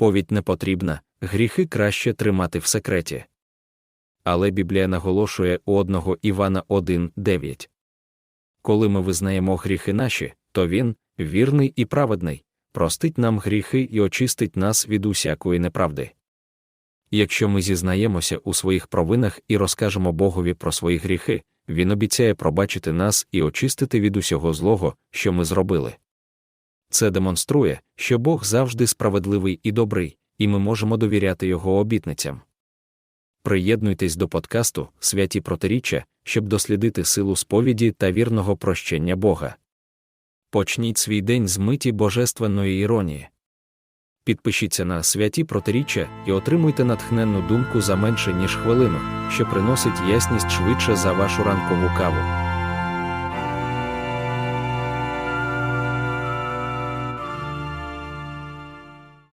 сповідь не потрібна, гріхи краще тримати в секреті. Але Біблія наголошує у 1 Івана 1,9. Коли ми визнаємо гріхи наші, то Він, вірний і праведний, простить нам гріхи і очистить нас від усякої неправди. Якщо ми зізнаємося у своїх провинах і розкажемо Богові про свої гріхи, Він обіцяє пробачити нас і очистити від усього злого, що ми зробили. Це демонструє, що Бог завжди справедливий і добрий, і ми можемо довіряти Його обітницям. Приєднуйтесь до подкасту Святі протиріччя, щоб дослідити силу сповіді та вірного прощення Бога. Почніть свій день з миті божественної іронії. Підпишіться на святі протиріччя і отримуйте натхненну думку за менше ніж хвилину, що приносить ясність швидше за вашу ранкову каву.